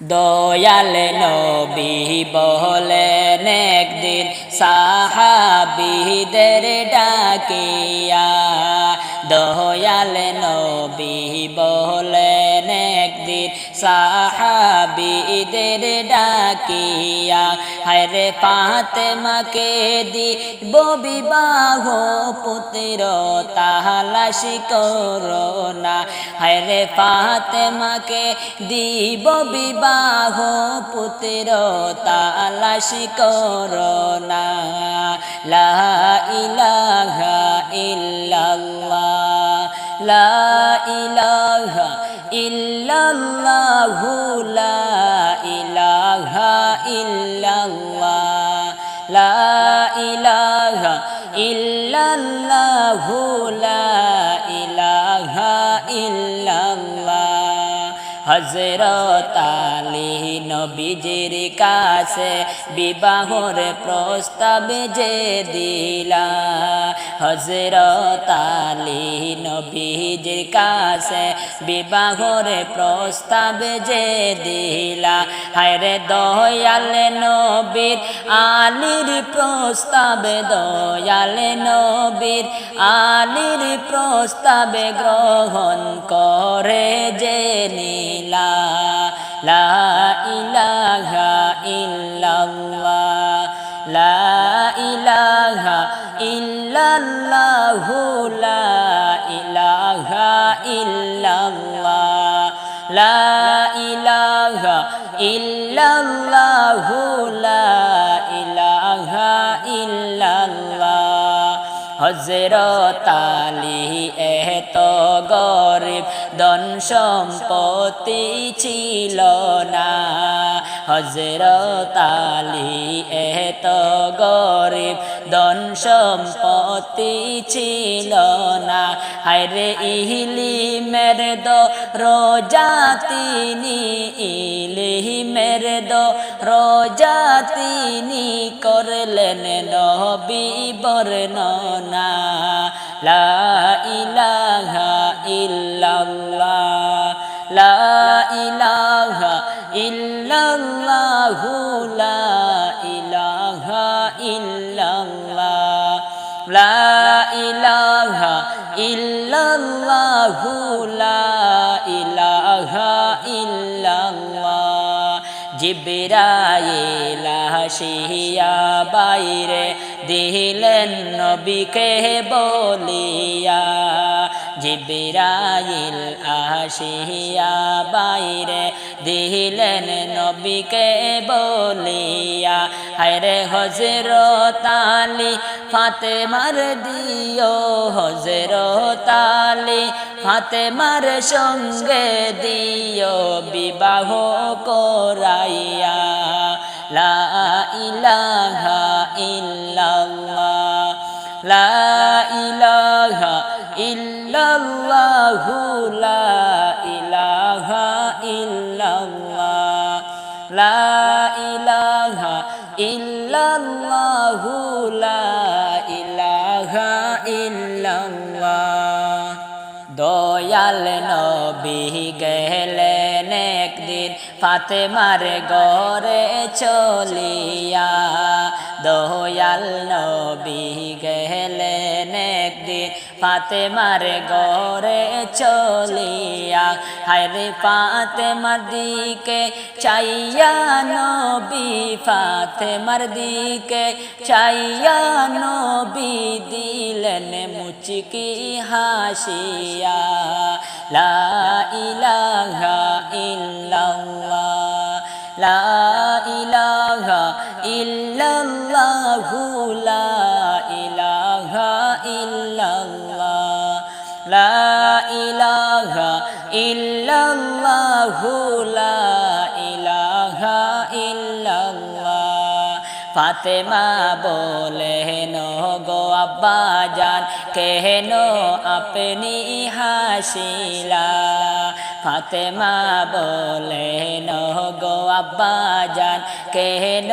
দয়াল নবী বলেন একদিন সাহাবিদের ডাকিয়া দয়াল নবী বলেন একদিন সাহাবিদের ডাকিয়া হরে পাতেমাকে দিব বিবাহ পুত্র তাহালাশি করোনা হরে পাতেমাকে দিব বিবাহ পুত্র, তালাশি করোনা লা ইলাহা ইল্লাল্লাহ, লা ইলাহা ইল্লাল্লাহু লা ইলাহা ইল্লাল্লাহ, লা ইলাহা ইল্লাল্লাহু লা ইলাহা ইল্লাল্লাহ। হজরত আলী নবীজির কাছে বিবাহর প্রস্তাব যে দিলা। হজরত আলী নবীজির কাছে বিবাহর প্রস্তাব যে দিলা। হায়রে দয়াল নবীর, আলীর প্রস্তাব দয়াল নবীর, আলীর প্রস্তাবে গ্রহণ করে যে নীলা। লা ইলাহা ইল্লাল্লাহ, লা ইলাহা ইল্লাল্লাহু লা ইলাহা ইল্লাল্লাহ। লা ইলাহা ইল্লাল্লাহু লা ইলাহা ইল্লাল্লাহ। হজরত আলী এত গরিব, ধন সম্পত্তি ছিল না। হজরত আলী এত গরিব ধন সম্পত্তি ছিল না। হায়রে ইহলি মের দো রোজা তিনি ইলিহি মের দো রোজা তিনি করলেন নবী বর্ণনা। লা ইলাহা ইল্লাল্লাহ, লা ইলাহা ইল্লাল্লাহু লা ইলাহা ইল্লাল্লাহ। লা ইলাহা ইল্লাল্লাহু লা ইলাহা ইল্লাল্লাহ। জিবরাইল হাসিয়া বাইরে দিলেন নবীকে বলিয়া। জিবরাইল আসিয়া বাইরে দিলেন নবীকে বলিয়া, হায়রে হজরত আলী, ফাতেমার দিও হজরত আলী, ফাতেমার সঙ্গে দিও বিবাহ করাইয়া, লা ইলাহা ইল্লাল্লাহ, লা ইলাহা ইল্লাল্লাহু লা ইলাহা ইল্লাল্লাহ। লা ইলাহা ইল্লাল্লাহু লা ইলাহা ইল্লাল্লাহ। দয়াল নবী গেলেন একদিন ফাতেমার গড়ে চলিয়া। দয়াল নবী গেলেন একদিন ফাতেমার গড়ে চলিয়া, হায়রে ফাতেমার দিকে চাইয়া নবী, ফাতেমার দিকে চাইয়া নবী দিলেন মুচকি হাসিয়া, লা ইলাহা ইল্লাল্লাহ, লা ইলাহা ইল্লাল্লাহু লা ইল্লাল্লাহু ইলাহা ফাতেমা বলে গো আব্বা জান কেন আপনি হাসিলা? ফাতেমা বলেন গো আব্বা জান কেন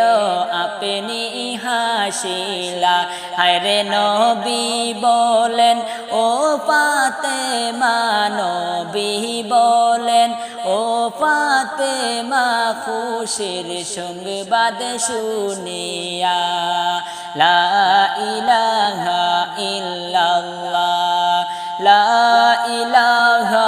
আপনি হাসিলা? হায়রে নবী বলেন, ও পাতে নবী বলেন, ও পাতে মা খুশির সংবাদ শুনিয়া, লা ইলাহা ইল্লাল্লাহ, লা ইলাহা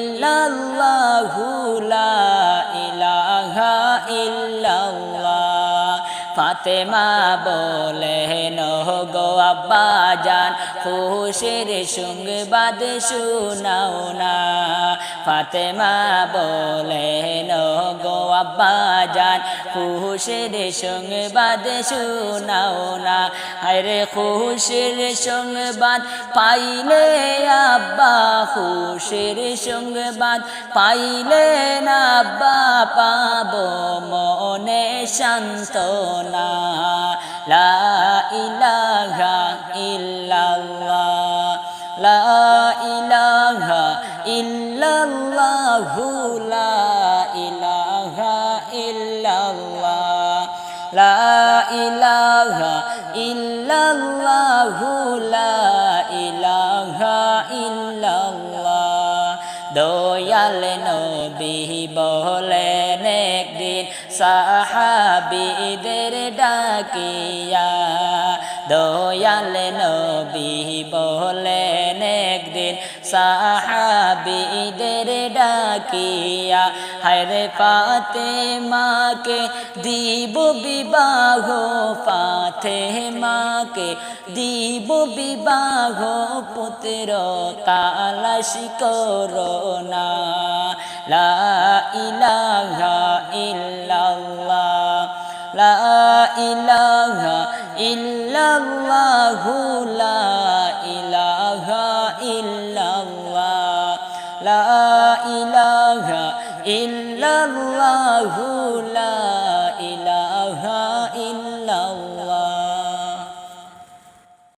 ফাতেমা বলেন গো আব্বা জান খুশির সংবাদ শুনাও না। ফাতেমা বলেন গো আব্বা জান খুশির সংবাদ শুনাও না। আরে খুশির সংবাদ পাইলে আব্বা, খুশির সংবাদ পাইলে না আব্বা, পাব শান্তনা। লা ইলাহা ইল্লাল্লাহ। লা ইলাহা ইল্লাল্লাহু লা ইলাহা ইল্লাল্লাহ। লা ইলাহা ইল্লাল্লাহু লা ইলাহা ইল্লাল্লাহ। দয়াল নবী বলেন একদিন সাহাবিদের ডাকিয়া দয়াল নবী বলেন একদিন সাহাবিদের ডাকিয়া হরে পাতে মাকে দিব বিবাহ পাথে মাকে দিব বিবাহ পুত্র তালাশি করোনা লা ইলাহা ইল্লাল্লাহ লা ইলাহা ইল্লাল্লাহু লা